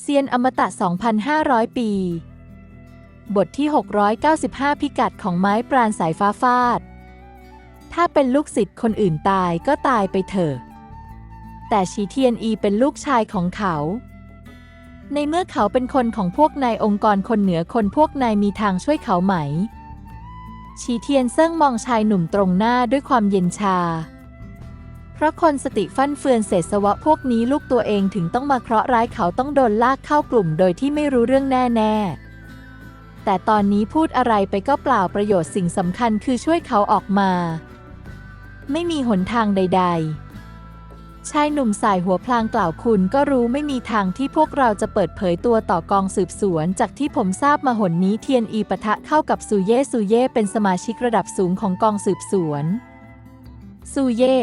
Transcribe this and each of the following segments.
เซียนอมตะ 2,500 ปี บทที่ 695 พิกัดของไม้ปราณสายฟ้าฟาด ถ้าเป็นลูกศิษย์คนอื่นตายก็ตายไปเถอะ แต่ชีเทียนอีเป็นลูกชายของเขา ในเมื่อเขาเป็นคนของพวกนายองค์กรคนเหนือคนพวกนายมีทางช่วยเขาไหม ชีเทียนเซิ่งมองชายหนุ่มตรงหน้าด้วยความเย็นชา เพราะคนสติฟั่นเฟือนเศษสวะพวกนี้ลูกตัวเองถึงต้องมาเคราะห์ร้ายเขาต้องโดนลากเข้ากลุ่มโดยที่ไม่รู้เรื่องแน่ๆ แต่ตอนนี้พูดอะไรไปก็เปล่าประโยชน์สิ่งสำคัญคือช่วยเขาออกมา ไม่มีหนทางใด ๆชายหนุ่มสายหัวพลางกล่าวคุณก็รู้ไม่มีทางที่พวกเราจะเปิดเผยตัวต่อกองสืบสวน จากที่ผมทราบมาหนนี้เทียนอีปะทะเข้ากับซูเย่ซูเย่เป็นสมาชิกระดับสูงของกองสืบสวนซูเย่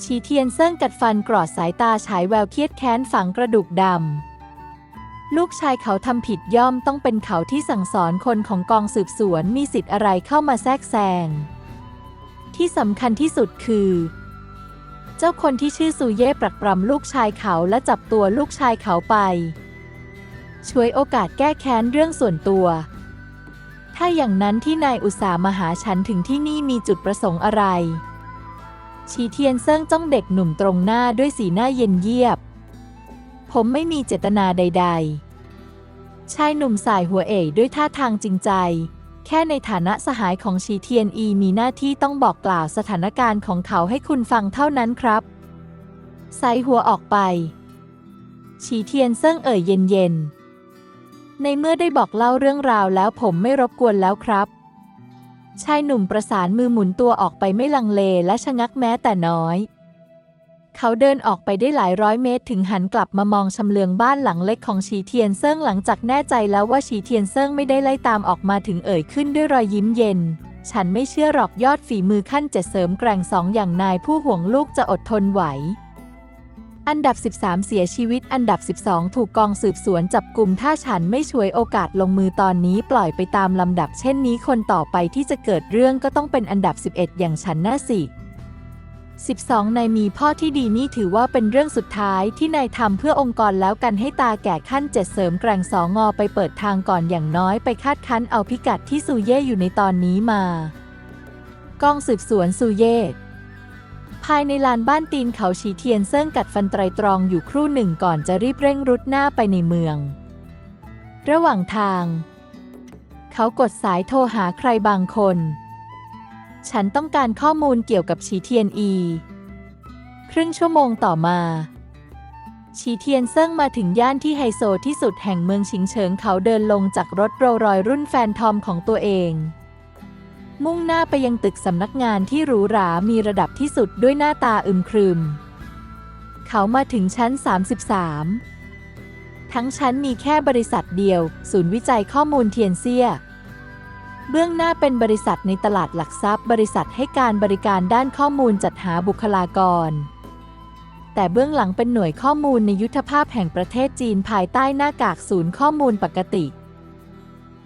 ชีเทียนเซิ่งกัดฟันกรอดสายตาฉายแววเครียดแค้นฝังกระดูกดำ ลูกชายเขาทำผิดย่อมต้องเป็นเขาที่สั่งสอนคนของกองสืบสวนมีสิทธิ์อะไรเข้ามาแทรกแซง ที่สำคัญที่สุดคือ เจ้าคนที่ชื่อซูเย่ปรักปรำลูกชายเขาและจับตัวลูกชายเขาไป ช่วยโอกาสแก้แค้นเรื่องส่วนตัว ถ้าอย่างนั้นที่นายอุตสาห์มาหาฉันถึงที่นี่มีจุดประสงค์อะไร ชีเทียนเซิ่งจ้องเด็กหนุ่มตรงหน้าด้วยสีหน้าเย็นเยียบ ผมไม่มีเจตนาใด ๆ ชายหนุ่มสายหัวเอ๋ยด้วยท่าทางจริงใจ แค่ในฐานะสหายของชีเทียนอีมีหน้าที่ต้องบอกกล่าวสถานการณ์ของเขาให้คุณฟังเท่านั้นครับใส่หัวออกไป ชีเทียนเซิ่งเอ่ยเย็นๆ ในเมื่อได้บอกเล่าเรื่องราวแล้วผมไม่รบกวนแล้วครับ ชายหนุ่มประสานมือหมุนตัวออกไปไม่ลังเลและชะงักแม้แต่น้อย เขาเดินออกไปได้หลายร้อยเมตรถึงหันกลับมามองชำเลืองบ้านหลังเล็กของชีเทียนเซิ่งหลังจากแน่ใจแล้วว่าชีเทียนเซิ่งไม่ได้ไล่ตามออกมาถึงเอ่ยขึ้นด้วยรอยยิ้มเย็น ฉันไม่เชื่อหรอกยอดฝีมือขั้นเจ็ดเสริมแกร่งสองอย่างนายผู้ห่วงลูกจะอดทนไหว อันดับ 13 เสียชีวิต อันดับ 12 ถูกกองสืบสวนจับกลุ่มถ้าฉันไม่ช่วยโอกาสลงมือตอนนี้ปล่อยไปตามลำดับเช่นนี้คนต่อไปที่จะเกิดเรื่องก็ต้องเป็นอันดับ 11 อย่างฉันน่าสิ 12 นายมีพ่อที่ดีนี่ถือว่าเป็นเรื่องสุดท้ายที่นายทำเพื่อองค์กรแล้วกันให้ตาแก่ขั้นเจ็ดเสริมแกร่งสองงอไปเปิดทางก่อนอย่างน้อยไปคาดคั้นเอาพิกัดที่ซูเย่อยู่ในตอนนี้มากองสืบสวนซูเย่ ภายในลานบ้านตีนเขาชีเทียนเซิ่งกัดฟันไตรตรองอยู่ครู่หนึ่งก่อนจะรีบเร่งรุดหน้าไปในเมือง ระหว่างทาง เขากดสายโทรหาใครบางคน ฉันต้องการข้อมูลเกี่ยวกับชีเทียนอี ครึ่งชั่วโมงต่อมา ชีเทียนเซิ่งมาถึงย่านที่ไฮโซที่สุดแห่งเมืองชิงเฉิงเขาเดินลงจากรถโรลรอยรุ่นแฟนทอมของตัวเอง มุ่งหน้าไปยังตึกสำนักงานที่หรูหรามีระดับที่สุดด้วยหน้าตาอึมครึม เขามาถึงชั้น 33 ทั้งชั้นมีแค่บริษัทเดียว ศูนย์วิจัยข้อมูลเทียนเซีย เบื้องหน้าเป็นบริษัทในตลาดหลักทรัพย์ บริษัทให้การบริการด้านข้อมูลจัดหาบุคลากรแต่เบื้องหลังเป็นหน่วยข้อมูลในยุทธภาพแห่งประเทศจีนภายใต้หน้ากากศูนย์ข้อมูลปกติ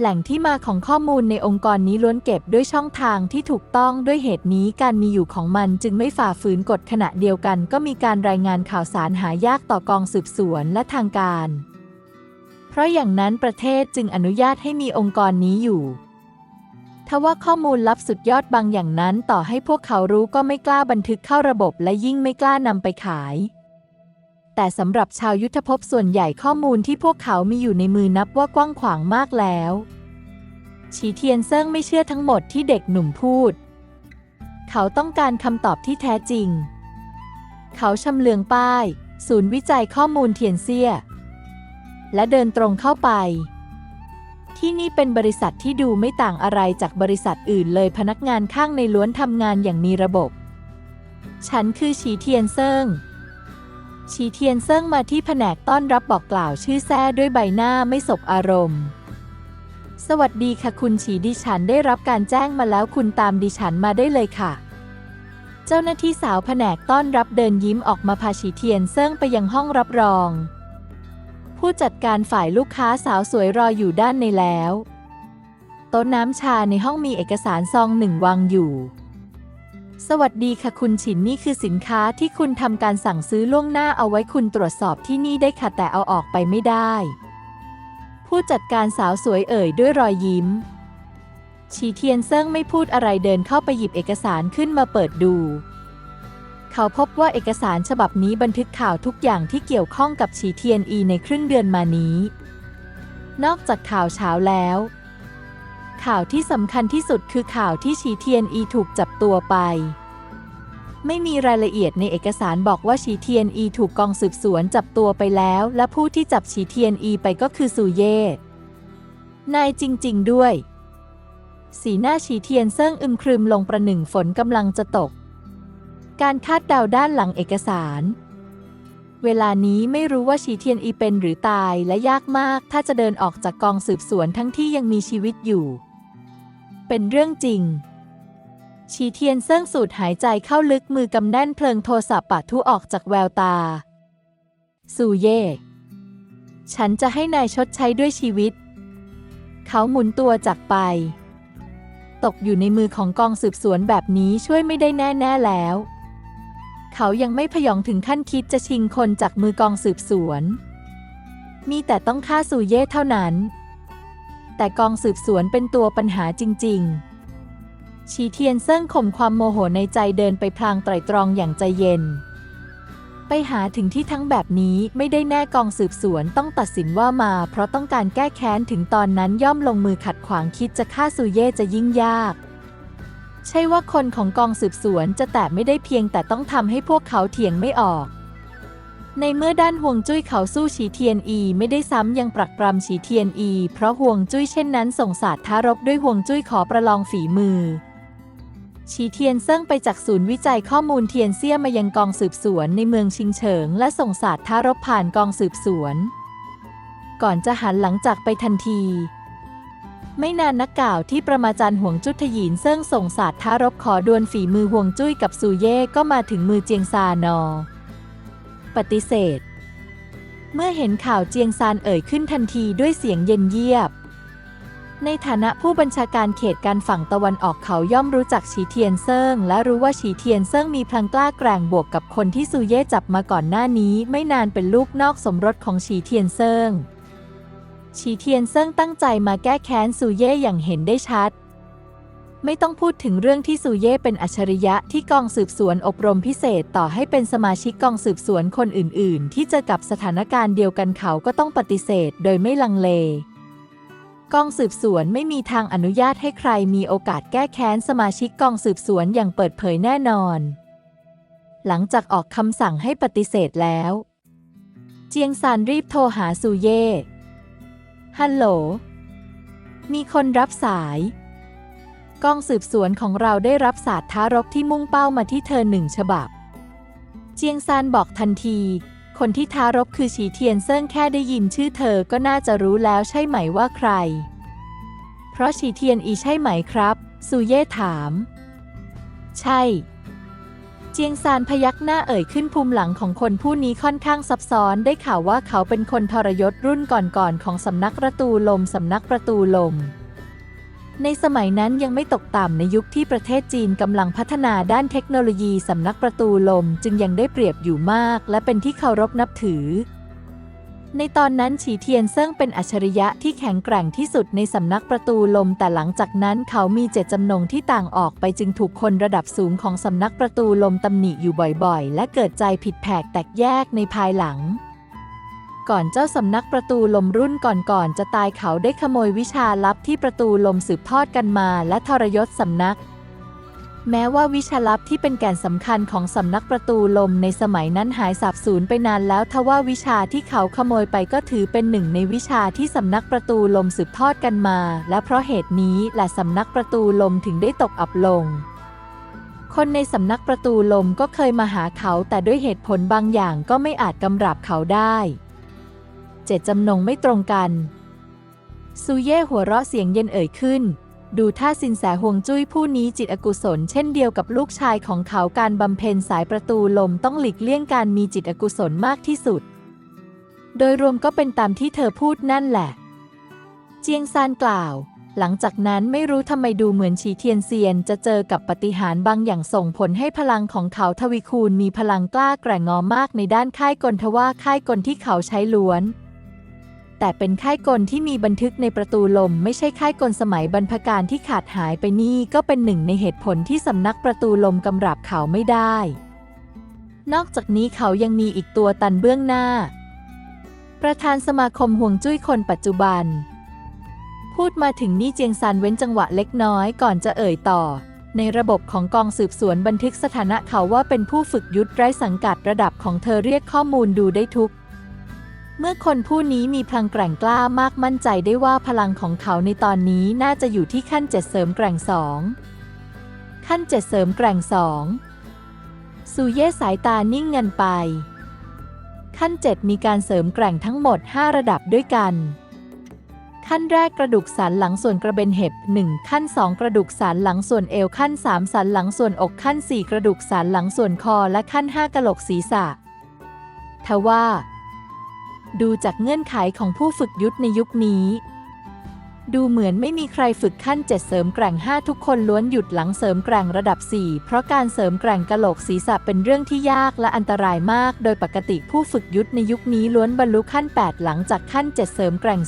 แหล่งที่มาของข้อมูลในองค์กรนี้ล้วนเก็บด้วยช่องทางที่ถูกต้องด้วยเหตุนี้การมีอยู่ของมันจึงไม่ฝ่าฝืนกฎขณะเดียวกัน ก็มีการรายงานข่าวสารหายากต่อกองสืบสวนและทางการ เพราะอย่างนั้นประเทศจึงอนุญาตให้มีองค์กรนี้อยู่ทว่าข้อมูลลับสุดยอดบางอย่างนั้น ต่อให้พวกเขารู้ก็ไม่กล้าบันทึกเข้าระบบและยิ่งไม่กล้านำไปขาย แต่สำหรับชาวยุทธภพส่วนใหญ่ข้อมูลที่พวกเขามีอยู่ในมือนับว่ากว้างขวางมากแล้วฉีเทียนเซิ่งไม่เชื่อทั้งหมดที่เด็กหนุ่มพูด เขาต้องการคำตอบที่แท้จริง เขาชำเลืองป้าย ศูนย์วิจัยข้อมูลเทียนเซีย และเดินตรงเข้าไป ที่นี่เป็นบริษัทที่ดูไม่ต่างอะไรจากบริษัทอื่นเลยพนักงานข้างในล้วนทำงานอย่างมีระบบ ฉันคือฉีเทียนเซิง ฉีเทียนเซิงมาที่แผนกต้อนรับบอกกล่าวชื่อแท้ด้วยใบหน้าไม่สบอารมณ์ สวัสดีค่ะคุณฉีดิฉันได้รับการแจ้งมาแล้วคุณตามดิฉันมาได้เลยค่ะ เจ้าหน้าที่สาวแผนกต้อนรับเดินยิ้มออกมาพาฉีเทียนเซิงไปยังห้องรับรอง ผู้จัดการฝ่ายลูกค้าสาวสวยรออยู่ด้านในแล้ว โต๊ะน้ำชาในห้องมีเอกสารซองหนึ่งวางอยู่ สวัสดีค่ะคุณฉินนี่คือสินค้าที่คุณทำการสั่งซื้อล่วงหน้าเอาไว้คุณตรวจสอบที่นี่ได้ค่ะแต่เอาออกไปไม่ได้ ผู้จัดการสาวสวยเอ่ยด้วยรอยยิ้ม ชีเทียนเซิ่งไม่พูดอะไรเดินเข้าไปหยิบเอกสารขึ้นมาเปิดดู เขาพบว่าเอกสารฉบับนี้บันทึกข่าวทุกอย่างที่เกี่ยวข้องกับชีเทียนอีในครึ่งเดือนมานี้ นอกจากข่าวเช้าแล้ว ข่าวที่สำคัญที่สุดคือข่าวที่ชีเทียนอีถูกจับตัวไป ไม่มีรายละเอียดในเอกสารบอกว่าชีเทียนอีถูกกองสืบสวนจับตัวไปแล้ว และผู้ที่จับชีเทียนอีไปก็คือซูเย่นายจริง ๆ ด้วย สีหน้าชีเทียนเซิ่งอึมครึมลงประหนึ่งฝนกำลังจะตก การคาดเดาด้านหลังเอกสารเวลานี้ไม่รู้ว่าชีเทียนอีเป็นหรือตายและยากมากถ้าจะเดินออกจากกองสืบสวนทั้งที่ยังมีชีวิตอยู่ เป็นเรื่องจริง ชีเทียนเซิ่งสูดหายใจเข้าลึกมือกำแน่นเพลิงโทรศัพท์ปะทุออกจากแววตาซูเย่ ฉันจะให้นายชดใช้ด้วยชีวิต เขาหมุนตัวจากไป ตกอยู่ในมือของกองสืบสวนแบบนี้ช่วยไม่ได้แน่ ๆ แล้ว เขายังไม่พยองถึงขั้นคิดจะชิงคนจากมือกองสืบสวน มีแต่ต้องฆ่าซูเย่เท่านั้น แต่กองสืบสวนเป็นตัวปัญหาจริง ๆ ชีเทียนเซิ่งข่มความโมโหในใจเดินไปพลางไตรตรองอย่างใจเย็น ไปหาถึงที่ทั้งแบบนี้ไม่ได้แน่กองสืบสวนต้องตัดสินว่ามา เพราะต้องการแก้แค้นถึงตอนนั้นย่อมลงมือขัดขวางคิดจะฆ่าซูเย่จะยิ่งยาก ใช่ว่าคนของกองสืบสวนจะแต่ไม่ได้เพียงแต่ต้องทำให้พวกเขาเถียงไม่ออก ในเมื่อด้านห่วงจุ้ยเขาสู้ฉีเทียนอี ไม่ได้ซ้ำยังปรักปรำฉีเทียนอี เพราะห่วงจุ้ยเช่นนั้นส่งศาสตร์ทารบด้วยห่วงจุ้ยขอประลองฝีมือชีเทียนเซิ่งไปจากศูนย์วิจัยข้อมูลเทียนเซียมายังกองสืบสวนในเมืองชิงเฉิง และส่งศาสตร์ทารบผ่านกองสืบสวน ก่อนจะหันหลังจากไปทันที ไม่นานนักกล่าวที่ประมาจารย์ห่วงจุทยินเซิ่งส่งศาสตร์ทารบขอดวลฝีมือห่วงจุ้ยกับซูเย่ก็มาถึงมือเจียงซานอ ปฏิเสธ เมื่อเห็นข่าวเจียงซานเอ่ยขึ้นทันทีด้วยเสียงเย็นเยียบ ในฐานะผู้บัญชาการเขตการฝั่งตะวันออกเขาย่อมรู้จักฉีเทียนเซิงและรู้ว่าฉีเทียนเซิงมีพลังกล้าแกร่งบวกกับคนที่ซูเย่จับมาก่อนหน้านี้ ไม่นานเป็นลูกนอกสมรสของฉีเทียนเซิงฉีเทียนเซิงตั้งใจมาแก้แค้นซูเย่อย่างเห็นได้ชัด ไม่ต้องพูดถึงเรื่องที่ซูเย่เป็นอัจฉริยะที่กองสืบสวนอบรมพิเศษต่อให้เป็นสมาชิกกองสืบสวนคนอื่น ๆ ที่เจอกับสถานการณ์เดียวกันเขาก็ต้องปฏิเสธโดยไม่ลังเล กองสืบสวนไม่มีทางอนุญาตให้ใครมีโอกาสแก้แค้นสมาชิกกองสืบสวนอย่างเปิดเผยแน่นอน หลังจากออกคำสั่งให้ปฏิเสธแล้ว เจียงซานรีบโทรหาซูเย่ฮัลโหล มีคนรับสาย กองสืบสวนของเราได้รับสาดท้ารบที่มุ่งเป้ามาที่เธอหนึ่งฉบับ เจียงซานบอกทันที คนที่ท้ารบคือฉีเทียนเซิ่งแค่ได้ยินชื่อเธอก็น่าจะรู้แล้วใช่ไหมว่าใคร เพราะฉีเทียนอีใช่ไหมครับซูเย่ถาม ใช่ เจียงซานพยักหน้าเอ่ยขึ้นภูมิหลังของคนผู้นี้ค่อนข้างซับซ้อนได้ข่าวว่าเขาเป็นคนทรยศรุ่นก่อนๆของสำนักประตูลมสำนักประตูลม ในสมัยนั้นยังไม่ตกต่ำในยุคที่ประเทศจีนกำลังพัฒนาด้านเทคโนโลยีสำนักประตูลมจึงยังได้เปรียบอยู่มาก และเป็นที่เคารพนับถือ ในตอนนั้นฉีเทียนเซิ่งเป็นอัจฉริยะที่แข็งแกร่งที่สุดในสำนักประตูลม แต่หลังจากนั้นเขามีเจตจำนงที่ต่างออกไปจึงถูกคนระดับสูงของสำนักประตูลมตำหนิอยู่บ่อยๆ และเกิดใจผิดแผกแตกแยกในภายหลัง ก่อนเจ้าสำนักประตูลมรุ่นก่อนๆจะตายเขาได้ขโมยวิชาลับที่ประตูลมสืบทอดกันมา และทรยศสำนัก แม้ว่าวิชาลับที่เป็นแก่นสำคัญของสำนักประตูลมในสมัยนั้นหายสาบสูญไปนานแล้วทว่าวิชาที่เขาขโมยไปก็ถือเป็นหนึ่งในวิชาที่สำนักประตูลมสืบทอดกันมา และเพราะเหตุนี้แหละสำนักประตูลมถึงได้ตกอับลงคนในสำนักประตูลมก็เคยมาหาเขาแต่ด้วยเหตุผลบางอย่างก็ไม่อาจกำราบเขาได้ เจตจำนงไม่ตรงกัน ซูเย่หัวเราะเสียงเย็นเอ่ยขึ้น ดูท่าสินแสห่วงจุ้ยผู้นี้จิตอกุศลเช่นเดียวกับลูกชายของเขาการบำเพ็ญสายประตูลมต้องหลีกเลี่ยงการมีจิตอกุศลมากที่สุด โดยรวมก็เป็นตามที่เธอพูดนั่นแหละ เจียงซานกล่าวหลังจากนั้นไม่รู้ทำไมดูเหมือนฉีเทียนเซียนจะเจอกับปฏิหารบางอย่างส่งผลให้พลังของเขาทวีคูณมีพลังกล้าแกร่งงอมากในด้านค่ายกลทว่าค่ายกลที่เขาใช้ล้วน แต่เป็นค่ายกลที่มีบันทึกในประตูลม ไม่ใช่ค่ายกลสมัยบรรพการที่ขาดหายไปนี่ก็เป็นหนึ่งในเหตุผลที่สำนักประตูลมกำราบเขาไม่ได้ นอกจากนี้เขายังมีอีกตัวตันเบื้องหน้า ประธานสมาคมห่วงจุ้ยคนปัจจุบัน พูดมาถึงนี่เจียงซันเว้นจังหวะเล็กน้อยก่อนจะเอ่ยต่อ ในระบบของกองสืบสวนบันทึกสถานะเขาว่าเป็นผู้ฝึกยุทธไร้สังกัดระดับของเธอเรียกข้อมูลดูได้ทุก เมื่อคนผู้นี้มีพลังแกร่งกล้ามากมั่นใจได้ว่าพลังของเขาในตอนนี้น่าจะอยู่ที่ขั้นเจ็ดเสริมแกร่งสองขั้นเจ็ดเสริมแกร่งสองซูเย่สายตานิ่งเงินไป ขั้นเจ็ดมีการเสริมแกร่งทั้งหมด 5 ระดับด้วยกัน ขั้นแรกกระดูกสันหลังส่วนกระเบนเห็บ 1 ขั้น 2 กระดูกสันหลังส่วนเอวขั้น 3 สันหลังส่วนอกขั้น 4 กระดูกสันหลังส่วนคอและขั้น 5กะโหลกศีรษะ ทว่า ดูจากเงื่อนไขของผู้ฝึกยุทธในยุคนี้ ดูเหมือนไม่มีใครฝึกขั้น 7 เสริมแกร่ง 5 ทุกคนล้วนหยุดหลังเสริมแกร่งระดับ 4 เพราะการเสริมแกร่งกะโหลกศีรษะเป็นเรื่องที่ยากและอันตรายมาก โดยปกติผู้ฝึกยุทธในยุคนี้ล้วนบรรลุขั้น 8 หลังจากขั้น 7 เสริมแกร่ง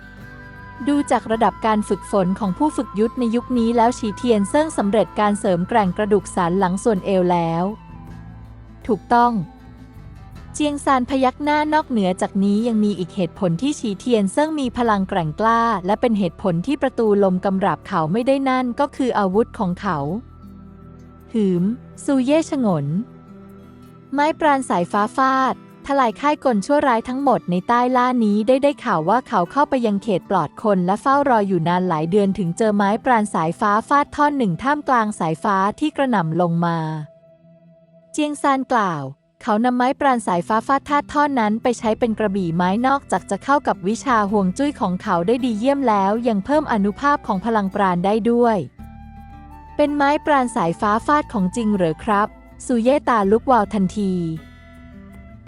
4ดูจากระดับการฝึกฝนของผู้ฝึกยุทธในยุคนี้แล้วฉีเทียนเซิ่งสำเร็จการเสริมแกร่งกระดูกสันหลังส่วนเอวแล้ว ถูกต้อง เจียงซานพยักหน้านอกเหนือจากนี้ยังมีอีกเหตุผลที่ฉีเทียนซึ่งมีพลังแกร่งกล้า และเป็นเหตุผลที่ประตูลมกำราบเขาไม่ได้นั่นก็คืออาวุธของเขา หืม ซูเย่ฉงน ไม้ปราณสายฟ้าฟาดทลายค่ายกลชั่วร้ายทั้งหมดในใต้ล่านี้ได้ได้ข่าวว่าเขาเข้าไปยังเขตปลอดคนและเฝ้ารออยู่นานหลายเดือนถึงเจอไม้ปราณสายฟ้าฟาดท่อนหนึ่งท่ามกลางสายฟ้าที่กระหน่ำลงมา เจียงซานกล่าว เขานำไม้ปราณสายฟ้าฟาดธาตุท่อนนั้นไปใช้เป็นกระบี่ไม้นอกจากจะเข้ากับวิชาห่วงจุ้ยของเขาได้ดีเยี่ยมแล้ว ยังเพิ่มอนุภาพของพลังปราณได้ด้วย เป็นไม้ปราณสายฟ้าฟาดของจริงเหรอครับสุเยตาลุกวาวทันที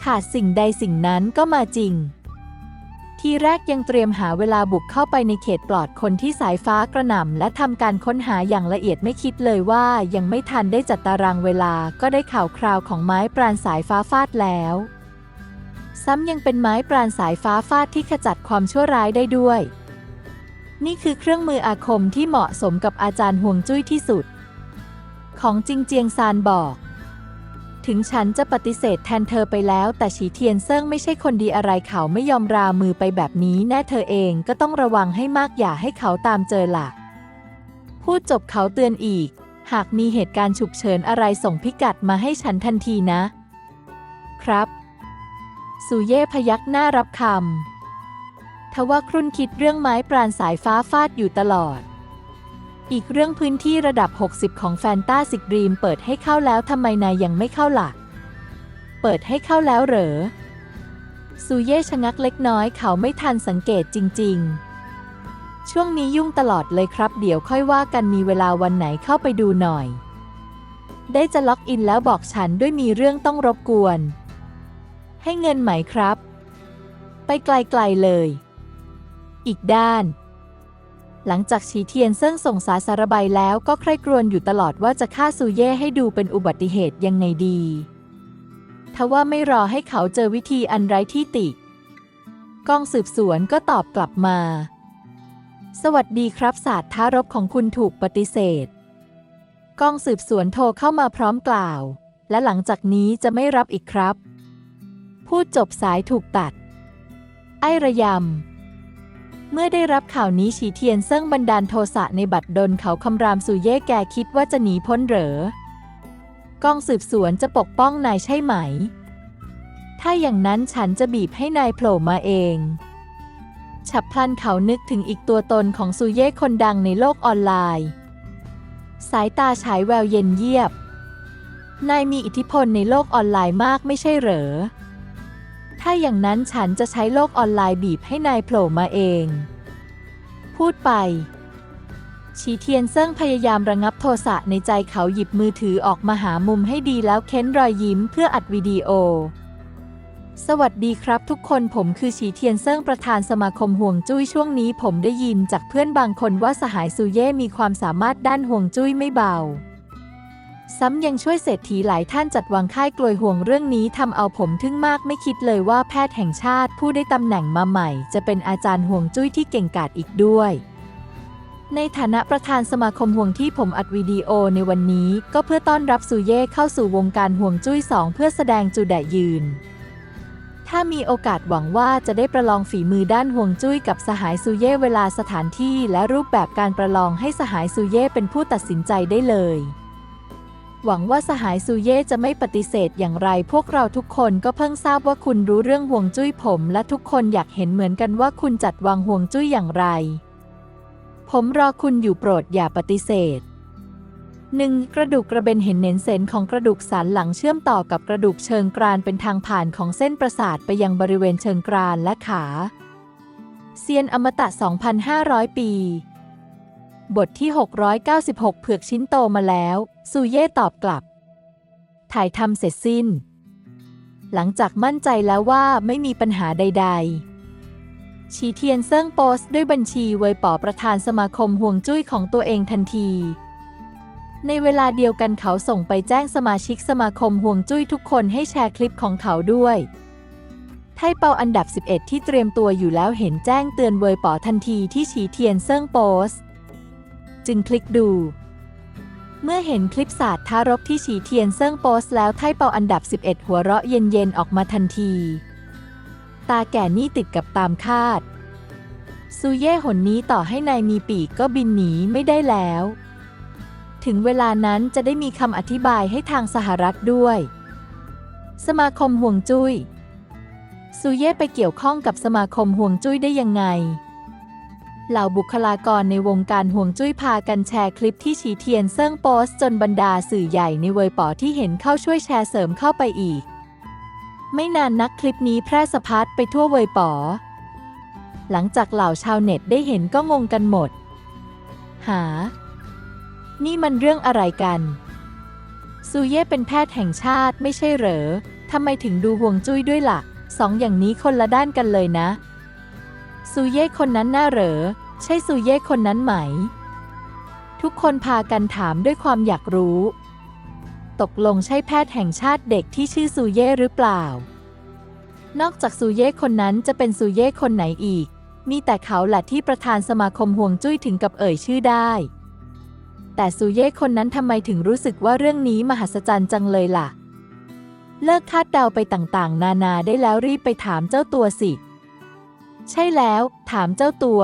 ขาดสิ่งใดสิ่งนั้นก็มาจริง ทีแรกยังเตรียมหาเวลาบุกเข้าไปในเขตปลอดคนที่สายฟ้ากระหน่ำและทำการค้นหาอย่างละเอียดไม่คิดเลยว่ายังไม่ทันได้จัดตารางเวลาก็ได้ข่าวคราวของไม้ปราณสายฟ้าฟาดแล้ว ซ้ำยังเป็นไม้ปราณสายฟ้าฟาดที่ขจัดความชั่วร้ายได้ด้วย นี่คือเครื่องมืออาคมที่เหมาะสมกับอาจารย์ห่วงจุ้ยที่สุด ของจริงเจียงซานบอก ถึงฉันจะปฏิเสธแทนเธอไปแล้ว แต่ฉีเทียนเซิ่งไม่ใช่คนดีอะไรเขาไม่ยอมรามือไปแบบนี้ แน่เธอเองก็ต้องระวังให้มากอย่าให้เขาตามเจอล่ะ พูดจบเขาเตือนอีก หากมีเหตุการณ์ฉุกเฉินอะไรส่งพิกัดมาให้ฉันทันทีนะ ครับสุเย่พยักหน้ารับคำทว่าครุ่นคิดเรื่องไม้ปราณสายฟ้าฟาดอยู่ตลอด อีกเรื่องพื้นที่ระดับ 60 ของแฟนตาซิกรีมเปิดให้เข้าแล้วทำไมนายยังไม่เข้าล่ะ เปิดให้เข้าแล้วเหรอ ซูเย่ชะงักเล็กน้อยเขาไม่ทันสังเกตจริง ๆ ช่วงนี้ยุ่งตลอดเลยครับ เดี๋ยวค่อยว่ากันมีเวลาวันไหนเข้าไปดูหน่อย ได้จะล็อกอินแล้วบอกฉันด้วยมีเรื่องต้องรบกวน ให้เงินไหมครับ ไปไกลๆเลย อีกด้าน หลังจากฉีเทียนเซิ่งส่งสาสารใบแล้วก็ใคร่ครวญอยู่ตลอดว่าจะฆ่าซูเย่ให้ดูเป็นอุบัติเหตุยังไงดี ทว่าไม่รอให้เขาเจอวิธีอันไร้ที่ติ กองสืบสวนก็ตอบกลับมา สวัสดีครับศาสตร์ท้ารบของคุณถูกปฏิเสธ กองสืบสวนโทรเข้ามาพร้อมกล่าว และหลังจากนี้จะไม่รับอีกครับ พูดจบสายถูกตัด ไอ้ระยำ เมื่อได้รับข่าวนี้ฉีเทียนเซิ่งบันดาลโทสะในบัตรดลเขาคำรามสู่เย่แกคิดว่าจะหนีพ้นเหรอกองสืบสวนจะปกป้องนายใช่ไหม ถ้าอย่างนั้นฉันจะบีบให้นายโผล่มาเอง ฉับพลันเขานึกถึงอีกตัวตนของซูเย่คนดังในโลกออนไลน์ สายตาฉายแววเย็นเยียบ นายมีอิทธิพลในโลกออนไลน์มากไม่ใช่เหรอ ถ้าอย่างนั้นฉันจะใช้โลกออนไลน์บีบให้นายโผล่มาเอง พูดไปฉีเทียนเซิ่งพยายามระงับโทสะในใจเขาหยิบมือถือออกมาหามุมให้ดีแล้วเค้นรอยยิ้มเพื่ออัดวิดีโอ สวัสดีครับทุกคนผมคือฉีเทียนเซิ่งประธานสมาคมห่วงจุ้ยช่วงนี้ผมได้ยินจากเพื่อนบางคนว่าสหายซูเย่มีความสามารถด้านห่วงจุ้ยไม่เบา ซ้ำยังช่วยเศรษฐีหลายท่านจัดวางค่ายกลวยห่วงเรื่องนี้ทำเอาผมทึ่งมากไม่คิดเลยว่าแพทย์แห่งชาติผู้ได้ตำแหน่งมาใหม่ จะเป็นอาจารย์ห่วงจุ้ยที่เก่งกาจอีกด้วย ในฐานะประธานสมาคมห่วงที่ผมอัดวิดีโอในวันนี้ ก็เพื่อต้อนรับซูเย่เข้าสู่วงการห่วงจุ้ยสองเพื่อแสดงจุดแดยืน ถ้ามีโอกาสหวังว่าจะได้ประลองฝีมือด้านห่วงจุ้ยกับสหายซูเย่เวลาสถานที่และรูปแบบการประลองให้สหายซูเย่เป็นผู้ตัดสินใจได้เลย หวังว่าสหายซูเย่จะไม่ปฏิเสธอย่างไร พวกเราทุกคนก็เพิ่งทราบว่าคุณรู้เรื่องห่วงจุ้ยผม และทุกคนอยากเห็นเหมือนกันว่าคุณจัดวางห่วงจุ้ยอย่างไร ผมรอคุณอยู่โปรดอย่าปฏิเสธ 1. กระดูกกระเบนเห็นเน้นเซนของกระดูกสันหลังเชื่อมต่อกับกระดูกเชิงกรานเป็นทางผ่านของเส้นประสาทไปยังบริเวณเชิงกรานและขา เซียนอมตะ 2,500 ปี บทที่ 696 เผือกชิ้นโตมาแล้ว ซูเย่ตอบกลับ ถ่ายทำเสร็จสิ้น หลังจากมั่นใจแล้วว่าไม่มีปัญหาใด ๆ ชีเทียนเซิ่งโพสต์ด้วยบัญชีเวยป๋อประธานสมาคมห่วงจุ้ยของตัวเองทันที ในเวลาเดียวกันเขาส่งไปแจ้งสมาชิกสมาคมห่วงจุ้ยทุกคนให้แชร์คลิปของเขาด้วยไทเปาอันดับ 11 ที่เตรียมตัวอยู่แล้วเห็นแจ้งเตือนเวยป๋อทันทีที่ฉีเทียนเซิ่งโพสต์ จึงคลิกดู เมื่อเห็นคลิปศาสตร์ทารกที่ฉีเทียนเซิ่งโพสแล้วไทเปาอันดับ 11 หัวเราะเย็นๆ ออกมาทันที ตาแก่นี่ติดกับตามคาด ซูเย่หนนี้ต่อให้นายมีปีกก็บินหนีไม่ได้แล้ว ถึงเวลานั้นจะได้มีคำอธิบายให้ทางสหรัฐด้วย สมาคมห่วงจุย้ยซูเย่ไปเกี่ยวข้องกับสมาคมห่วงจุ้ยได้ยังไง เหล่าบุคลากรในวงการห่วงจุ้ยพากันแชร์คลิปที่ฉีเทียนเซิ่งโพสจนบรรดาสื่อใหญ่ในเวยป๋อที่เห็นเข้าช่วยแชร์เสริมเข้าไปอีก ไม่นานนักคลิปนี้แพร่สะพัดไปทั่วเวยป๋อ หลังจากเหล่าชาวเน็ตได้เห็นก็งงกันหมด หา นี่มันเรื่องอะไรกัน ซูเย่เป็นแพทย์แห่งชาติไม่ใช่เหรอทำไมถึงดูห่วงจุ้ยด้วยล่ะสองอย่างนี้คนละด้านกันเลยนะ ซูเย่คนนั้นน่าเหรอ ใช่ซูเย่คนนั้นไหม ทุกคนพากันถามด้วยความอยากรู้ ตกลงใช่แพทย์แห่งชาติเด็กที่ชื่อซูเย่หรือเปล่า นอกจากซูเย่คนนั้นจะเป็นซูเย่คนไหนอีก มีแต่เขาแหละที่ประธานสมาคมห่วงจุ้ยถึงกับเอ่ยชื่อได้ แต่ซูเย่คนนั้นทำไมถึงรู้สึกว่าเรื่องนี้มหัศจรรย์จังเลยล่ะ เลิกคาดเดาไปต่างๆ นานาได้แล้วรีบไปถามเจ้าตัวสิ ใช่แล้ว ถามเจ้าตัว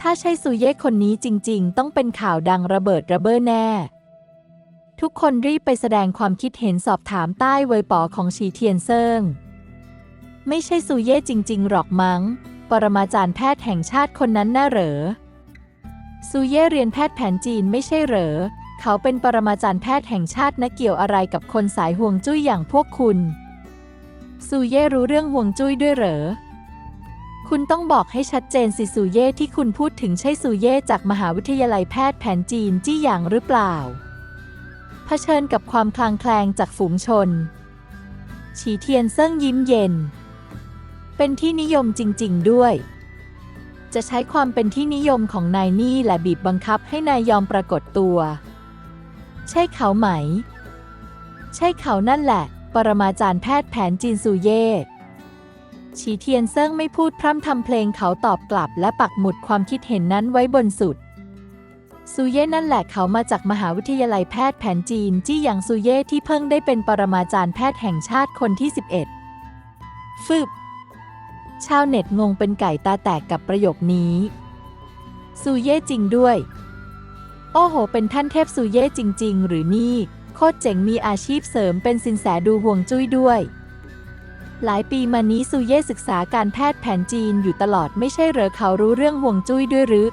ถ้าใช่ซูเย่คนนี้จริง ๆ ต้องเป็นข่าวดังระเบิดระเบ้อแน่ ทุกคนรีบไปแสดงความคิดเห็นสอบถามใต้เวยป๋อของชีเทียนเซิง ไม่ใช่ซูเย่จริง ๆ หรอกมั้ง ปรมาจารย์แพทย์แห่งชาติคนนั้นน่าเหรอ ซูเย่เรียนแพทย์แผนจีนไม่ใช่เหรอ เขาเป็นปรมาจารย์แพทย์แห่งชาตินะเกี่ยวอะไรกับคนสายห่วงจุ้ยอย่างพวกคุณ ซูเย่รู้เรื่องห่วงจุ้ยด้วยเหรอ คุณต้องบอกให้ชัดเจนสิซูเย่ที่คุณพูดถึงใช่ซูเย่จากมหาวิทยาลัยแพทย์แผนจีนจี้หยางหรือเปล่า เผชิญกับความคลางแคลงจากฝูงชน ฉีเทียนเซิ่งยิ้มเย็น เป็นที่นิยมจริง ๆ ด้วย จะใช้ความเป็นที่นิยมของนายนี่และบีบบังคับให้นายยอมปรากฏตัว ใช่เขาไหม ใช่เขานั่นแหละ ปรมาจารย์แพทย์แผนจีนซูเย่ ฉีเทียนเซิ่งไม่พูดพร่ำทำเพลงเขาตอบกลับ และปักหมุดความคิดเห็นนั้นไว้บนสุด ซูเย่นั่นแหละเขามาจากมหาวิทยาลัยแพทย์แผนจีน จี้หยางซูเย่ที่เพิ่งได้เป็นปรมาจารย์แพทย์แห่งชาติคนที่ 11 ฟึบ ชาวเน็ตงงเป็นไก่ตาแตกกับประโยคนี้ ซูเย่จริงด้วย โอ้โห เป็นท่านเทพซูเย่จริง ๆ หรือนี่ โคตรเจ๋งมีอาชีพเสริมเป็นสินแสดูห่วงจุ้ยด้วย หลายปีมานี้ซูเย่ศึกษาการแพทย์แผนจีนอยู่ตลอดไม่ใช่เหรอเขารู้เรื่องห่วงจุ้ยด้วยหรือ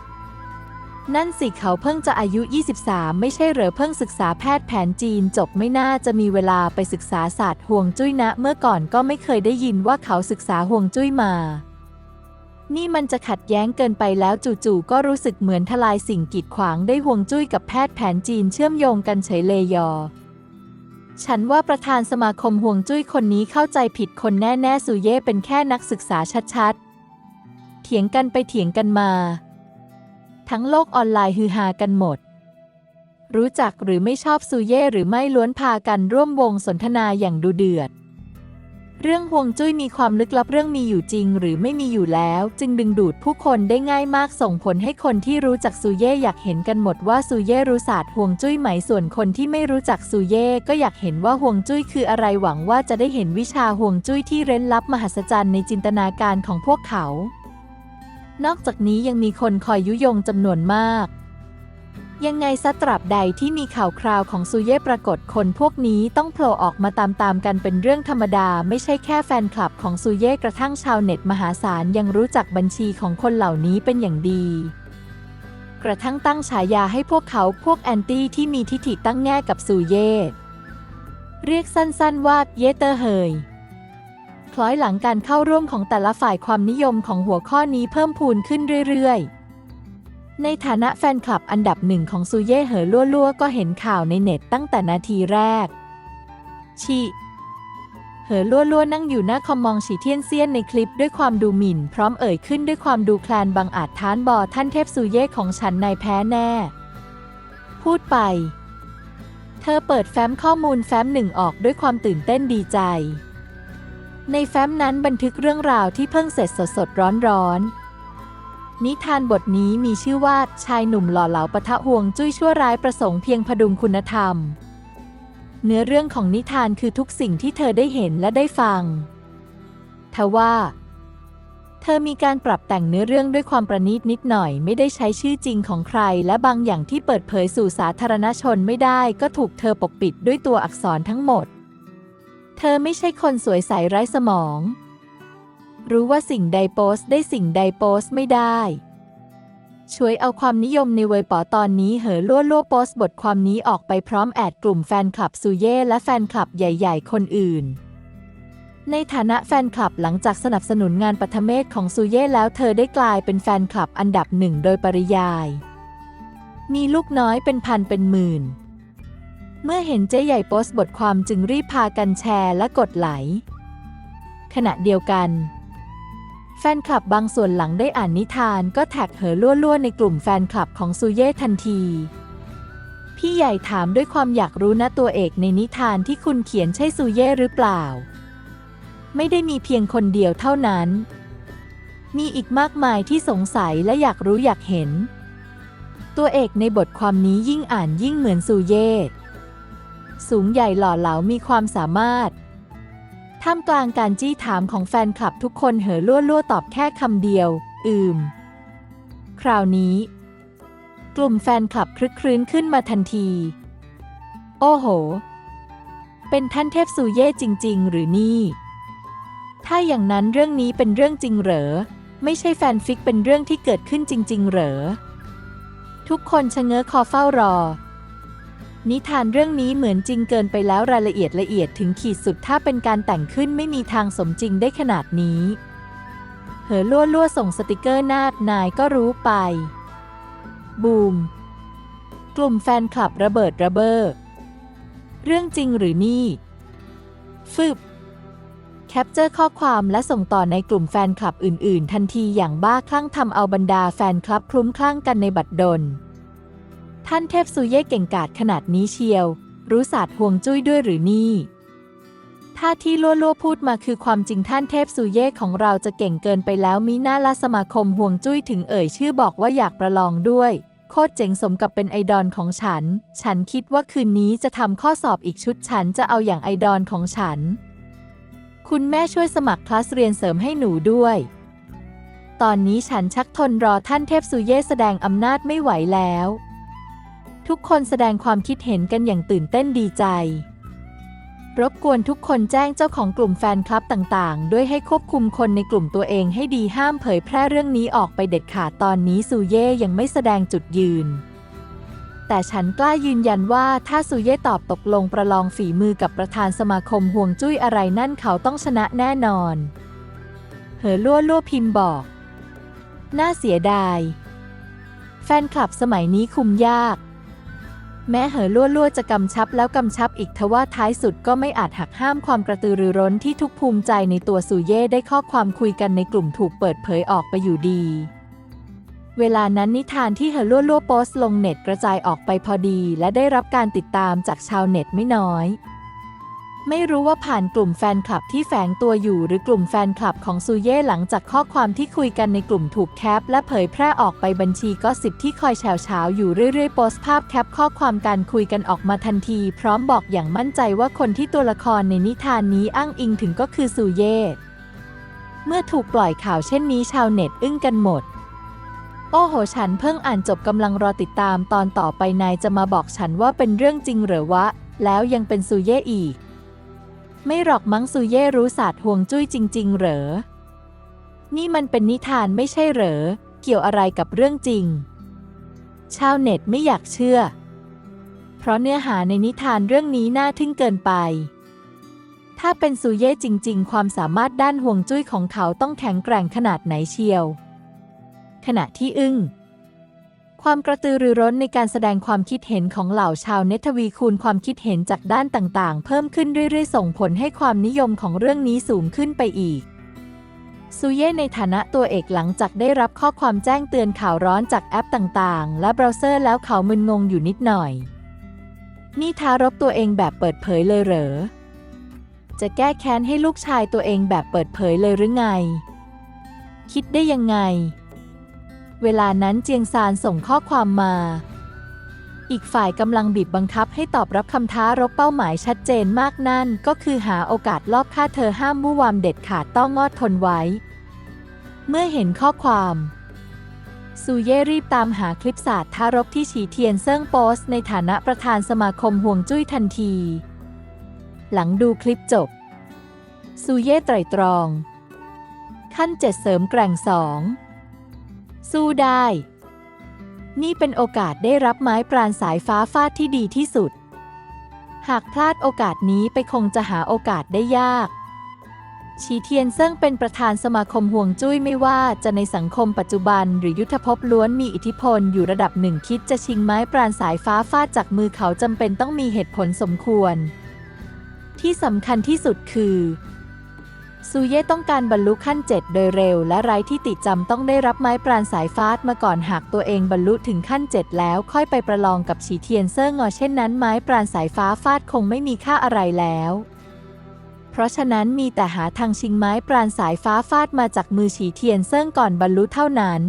นั่นสิเขาเพิ่งจะอายุ 23 ไม่ใช่เหรอเพิ่งศึกษาแพทย์แผนจีนจบไม่น่าจะมีเวลาไปศึกษาศาสตร์ห่วงจุ้ยนะ เมื่อก่อนก็ไม่เคยได้ยินว่าเขาศึกษาห่วงจุ้ยมา นี่มันจะขัดแย้งเกินไปแล้วจู่ๆก็รู้สึกเหมือนทลายสิ่งกีดขวางได้ห่วงจุ้ยกับแพทย์แผนจีนเชื่อมโยงกันเฉยเลยยอ ฉันว่าประธานสมาคมห่วงจุ้ยคนนี้เข้าใจผิดคนแน่ๆซูเย่เป็นแค่นักศึกษาชัดๆ เถียงกันไปเถียงกันมา ทั้งโลกออนไลน์ฮือฮากันหมด รู้จักหรือไม่ชอบซูเย่หรือไม่ล้วนพากันร่วมวงสนทนาอย่างดูเดือด เรื่องห่วงจุ้ยมีความลึกลับเรื่องมีอยู่จริง หรือไม่มีอยู่แล้ว จึงดึงดูดผู้คนได้ง่ายมากส่งผลให้คนที่รู้จักซูเย่อยากเห็นกันหมดว่าซูเย่รู้ศาสตร์ห่วงจุ้ยไหมส่วนคนที่ไม่รู้จักซูเย่ก็อยากเห็นว่าห่วงจุ้ยคืออะไรหวังว่าจะได้เห็นวิชาห่วงจุ้ยที่เร้นลับมหัศจรรย์ในจินตนาการของพวกเขา นอกจากนี้ยังมีคนคอยยุยงจำนวนมาก ยังไงซะตราบใดที่มีข่าวคราวของซูเย่ปรากฏคนพวกนี้ต้องโผล่ออกมาตามๆกันเป็นเรื่องธรรมดา ไม่ใช่แค่แฟนคลับของซูเย่กระทั่งชาวเน็ตมหาศาลยังรู้จักบัญชีของคนเหล่านี้เป็นอย่างดี กระทั่งตั้งฉายาให้พวกเขาพวกแอนตี้ที่มีทิฐิตั้งแง่กับซูเย่เรียกสั้นๆว่าเยเตอร์เฮยคล้อยหลังการเข้าร่วมของแต่ละฝ่ายความนิยมของหัวข้อนี้เพิ่มพูนขึ้นเรื่อยๆ ในฐานะแฟนคลับอันดับหนึ่งของซูเย่เหอลั่วๆก็เห็นข่าวในเน็ตตั้งแต่นาทีแรก ชีเหอลั่วๆนั่งอยู่หน้าคอมมองฉีเทียนเซียนในคลิปด้วยความดูหมิ่น พร้อมเอ่ยขึ้นด้วยความดูแคลนบังอาจท้านบอท่านเทพซูเย่ของฉันนายแพ้แน่ พูดไป เธอเปิดแฟ้มข้อมูลแฟ้มหนึ่งออกด้วยความตื่นเต้นดีใจ ในแฟ้มนั้นบันทึกเรื่องราวที่เพิ่งเสร็จสดๆร้อนๆ นิทานบทนี้มีชื่อว่าชายหนุ่มหล่อเหลาปะทะห่วงจุ้ยชั่วร้ายประสงค์เพียงพดุงคุณธรรม เนื้อเรื่องของนิทานคือทุกสิ่งที่เธอได้เห็นและได้ฟัง ทว่า เธอมีการปรับแต่งเนื้อเรื่องด้วยความประณีตนิดหน่อยไม่ได้ใช้ชื่อจริงของใคร และบางอย่างที่เปิดเผยสู่สาธารณชนไม่ได้ก็ถูกเธอปกปิดด้วยตัวอักษรทั้งหมด เธอไม่ใช่คนสวยใสไร้สมอง รู้ว่าสิ่งใดโพสได้สิ่งใดโพสไม่ได้ ช่วยเอาความนิยมในเวยป๋อตอนนี้เหอลั่วลั่วโพสบทความนี้ออกไปพร้อมแอดกลุ่มแฟนคลับซูเย่และแฟนคลับใหญ่ ๆ คนอื่น ในฐานะแฟนคลับหลังจากสนับสนุนงานปัทเมศของซูเย่แล้วเธอได้กลายเป็นแฟนคลับอันดับหนึ่งโดยปริยาย มีลูกน้อยเป็นพันเป็นหมื่น เมื่อเห็นเจ๊ใหญ่โพสต์บทความจึงรีบพากันแชร์และกดไลค์ขณะเดียวกัน แฟนคลับบางส่วนหลังได้อ่านนิทานก็แท็กเหอลั่วๆในกลุ่มแฟนคลับของซูเย่ทันที พี่ใหญ่ถามด้วยความอยากรู้นะตัวเอกในนิทานที่คุณเขียนใช่ซูเย่หรือเปล่า ไม่ได้มีเพียงคนเดียวเท่านั้น มีอีกมากมายที่สงสัยและอยากรู้อยากเห็น ตัวเอกในบทความนี้ยิ่งอ่านยิ่งเหมือนซูเย่สูงใหญ่หล่อเหลามีความสามารถ ท่ามกลางการจี้ถามของแฟนคลับทุกคนเหอลั่วๆตอบแค่คำเดียว อืม คราวนี้ กลุ่มแฟนคลับคลึกครื้นขึ้นมาทันที โอ้โห เป็นท่านเทพซูเย่จริง ๆ หรือนี่ ถ้าอย่างนั้นเรื่องนี้เป็นเรื่องจริงเหรอ ไม่ใช่แฟนฟิกเป็นเรื่องที่เกิดขึ้นจริง ๆ เหรอ ทุกคนชะเง้อคอเฝ้ารอ นิทานเรื่องนี้เหมือนจริงเกินไปแล้วรายละเอียดละเอียดถึงขีดสุดถ้าเป็นการแต่งขึ้นไม่มีทางสมจริงได้ขนาดนี้ เหอลั่วลั่วส่งสติกเกอร์หน้านายก็รู้ไป บูม กลุ่มแฟนคลับระเบิดระเบ้อเรื่องจริงหรือนี่ ฟึบแคปเจอร์ข้อความและส่งต่อในกลุ่มแฟนคลับอื่น ๆ ทันทีอย่างบ้าคลั่งทำเอาบรรดาแฟนคลับคลุ้มคลั่งกันในบัดดล ท่านเทพซูเย่เก่งกาจขนาดนี้เชียว รู้ศาสตร์ห่วงจุ้ยด้วยหรือนี่ถ้าที่ลั่วๆพูดมาคือความจริงท่านเทพซูเย่ของเราจะเก่งเกินไปแล้วมีหน้าละสมาคมห่วงจุ้ยถึงเอ่ยชื่อบอกว่าอยากประลองด้วย โคตรเจ๋งสมกับเป็นไอดอลของฉัน ฉันคิดว่าคืนนี้จะทำข้อสอบอีกชุดฉันจะเอาอย่างไอดอลของฉัน คุณแม่ช่วยสมัครคลาสเรียนเสริมให้หนูด้วย ตอนนี้ฉันชักทนรอท่านเทพซูเย่แสดงอำนาจไม่ไหวแล้ว ทุกคนแสดงความคิดเห็นกันอย่างตื่นเต้นดีใจ รบกวนทุกคนแจ้งเจ้าของกลุ่มแฟนคลับต่างๆ ด้วยให้ควบคุมคนในกลุ่มตัวเองให้ดีห้ามเผยแพร่เรื่องนี้ออกไปเด็ดขาดตอนนี้ซูเย่ยังไม่แสดงจุดยืน แต่ฉันกล้ายืนยันว่าถ้าซูเย่ตอบตกลงประลองฝีมือกับประธานสมาคมห่วงจุ้ยอะไรนั่นเขาต้องชนะแน่นอน เหอลั่วลั่วพิมพ์บอก น่าเสียดาย แฟนคลับสมัยนี้คุมยาก แม้เหอลั่วลั่วจะกำชับแล้วกำชับอีกทว่าท้ายสุดก็ไม่อาจหักห้ามความกระตือรือร้นที่ทุกภูมิใจในตัวสุเย่ได้ข้อความคุยกันในกลุ่มถูกเปิดเผยออกไปอยู่ดี เวลานั้นนิทานที่เหอลั่วลั่วโพสต์ลงเน็ตกระจายออกไปพอดี และได้รับการติดตามจากชาวเน็ตไม่น้อย ไม่รู้ว่าผ่านกลุ่มแฟนคลับที่แฝงตัวอยู่หรือกลุ่มแฟนคลับของซูเย่หลังจากข้อความที่คุยกันในกลุ่มถูกแคป และเผยแพร่ออกไปบัญชีก็สิบที่คอยแฉวเฉาอยู่เรื่อยๆโพสต์ภาพแคปข้อความการคุยกันออกมาทันที พร้อมบอกอย่างมั่นใจว่าคนที่ตัวละครในนิทานนี้อ้างอิงถึงก็คือซูเย่เมื่อถูกปล่อยข่าวเช่นนี้ชาวเน็ตอึ้งกันหมดโอ้โห ฉันเพิ่งอ่านจบกำลังรอติดตามตอนต่อไปนายจะมาบอกฉันว่าเป็นเรื่องจริงหรือวะ แล้วยังเป็นซูเย่อีก ไม่หรอกมั้งซูเย่รู้ศาสตร์ห่วงจุ้ยจริง ๆ เหรอ นี่มันเป็นนิทานไม่ใช่เหรอ เกี่ยวอะไรกับเรื่องจริง ชาวเน็ตไม่อยากเชื่อ เพราะเนื้อหาในนิทานเรื่องนี้น่าทึ่งเกินไป ถ้าเป็นซูเย่จริง ๆ ความสามารถด้านห่วงจุ้ยของเขาต้องแข็งแกร่งขนาดไหนเชียว ขณะที่อึ้ง ความกระตือรือร้นในการแสดงความคิดเห็นของเหล่าชาวเน็ตทวีคูณความคิดเห็นจากด้านต่างๆ เพิ่มขึ้นเรื่อยๆ ส่งผลให้ความนิยมของเรื่องนี้สูงขึ้นไปอีกซูเย่ในฐานะตัวเอกหลังจากได้รับข้อความแจ้งเตือนข่าวร้อนจากแอปต่างๆ และเบราว์เซอร์แล้วเขามึนงงอยู่นิดหน่อย นี่ทารบตัวเองแบบเปิดเผยเลยเหรอ จะแก้แค้นให้ลูกชายตัวเองแบบเปิดเผยเลยหรือไง คิดได้ยังไง เวลานั้นเจียงซานส่งข้อความมา อีกฝ่ายกำลังบีบบังคับให้ตอบรับคำท้ารบเป้าหมายชัดเจนมากนั่น ก็คือหาโอกาสลอบฆ่าเธอห้ามมู่วามเด็ดขาดต้องงอดทนไว้ เมื่อเห็นข้อความซูเย่รีบตามหาคลิปศาสตร์ทารบที่ฉีเทียนเซิ่งโพสในฐานะประธานสมาคมห่วงจุ้ยทันที หลังดูคลิปจบ ซูเย่ไตรตรอง ขั้นเจ็ดเสริมแกร่งสอง สู้ได้ นี่เป็นโอกาสได้รับไม้ปราณสายฟ้าฟาดที่ดีที่สุด หากพลาดโอกาสนี้ไปคงจะหาโอกาสได้ยาก ชีเทียนเซิ่งเป็นประธานสมาคมห่วงจุ้ยไม่ว่าจะในสังคมปัจจุบัน หรือยุทธภพล้วนมีอิทธิพลอยู่ระดับหนึ่งคิดจะชิงไม้ปราณสายฟ้าฟาดจากมือเขาจำเป็นต้องมีเหตุผลสมควร ที่สำคัญที่สุดคือ ซูเย่ต้องการบรรลุขั้นเจ็ดโดยเร็ว และไร้ที่ติจำต้องได้รับไม้ปราณสายฟ้ามาก่อนหากตัวเองบรรลุถึงขั้นเจ็ดแล้วค่อยไปประลองกับฉีเทียนเซิ่งงอเช่นนั้นไม้ปราณสายฟ้าฟาดคงไม่มีค่าอะไรแล้ว เพราะฉะนั้นมีแต่หาทางชิงไม้ปราณสายฟ้าฟาดมาจากมือฉีเทียนเซิ่งก่อนบรรลุเท่านั้น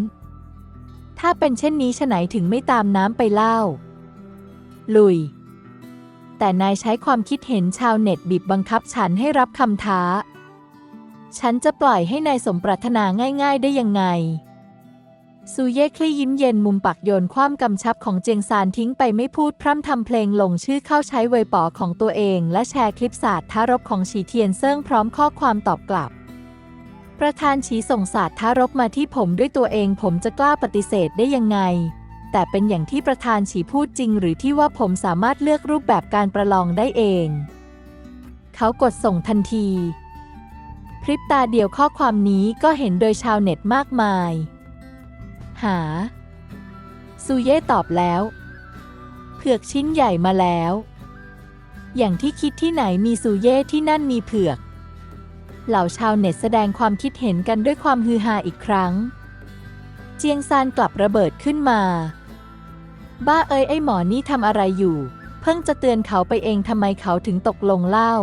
ถ้าเป็นเช่นนี้ฉไหนถึงไม่ตามน้ำไปเล่า ลุย แต่นายใช้ความคิดเห็นชาวเน็ตบีบบังคับฉันให้รับคำท้า ฉันจะปล่อยให้นายสมปรารถนาง่าย ๆ ได้ยังไง ซูเย่คลี่ยิ้มเย็นมุมปักโยนความกำชับของเจียงซานทิ้งไปไม่พูดพร่ำทำเพลงลงชื่อเข้าใช้เวยป๋อของตัวเอง และแชร์คลิปศาสตร์ทารบของฉีเทียนเซิ่งพร้อมข้อความตอบกลับ ประธานฉีส่งศาสตร์ทารบมาที่ผมด้วยตัวเองผมจะกล้าปฏิเสธได้ยังไงแต่เป็นอย่างที่ประธานฉีพูดจริง หรือที่ว่าผมสามารถเลือกรูปแบบการประลองได้เอง เขากดส่งทันที พริบตาเดียวข้อความนี้ก็เห็นโดยชาวเน็ตมากมาย หา ซูเย่ตอบแล้ว เผือกชิ้นใหญ่มาแล้ว อย่างที่คิดที่ไหนมีซูเย่ที่นั่นมีเผือก เหล่าชาวเน็ตแสดงความคิดเห็นกันด้วยความฮือฮาอีกครั้ง เจียงซานกลับระเบิดขึ้นมา บ้าเอ้ยไอ้หมอนี่ทำอะไรอยู่ เพิ่งจะเตือนเขาไปเองทำไมเขาถึงตกลงเล่า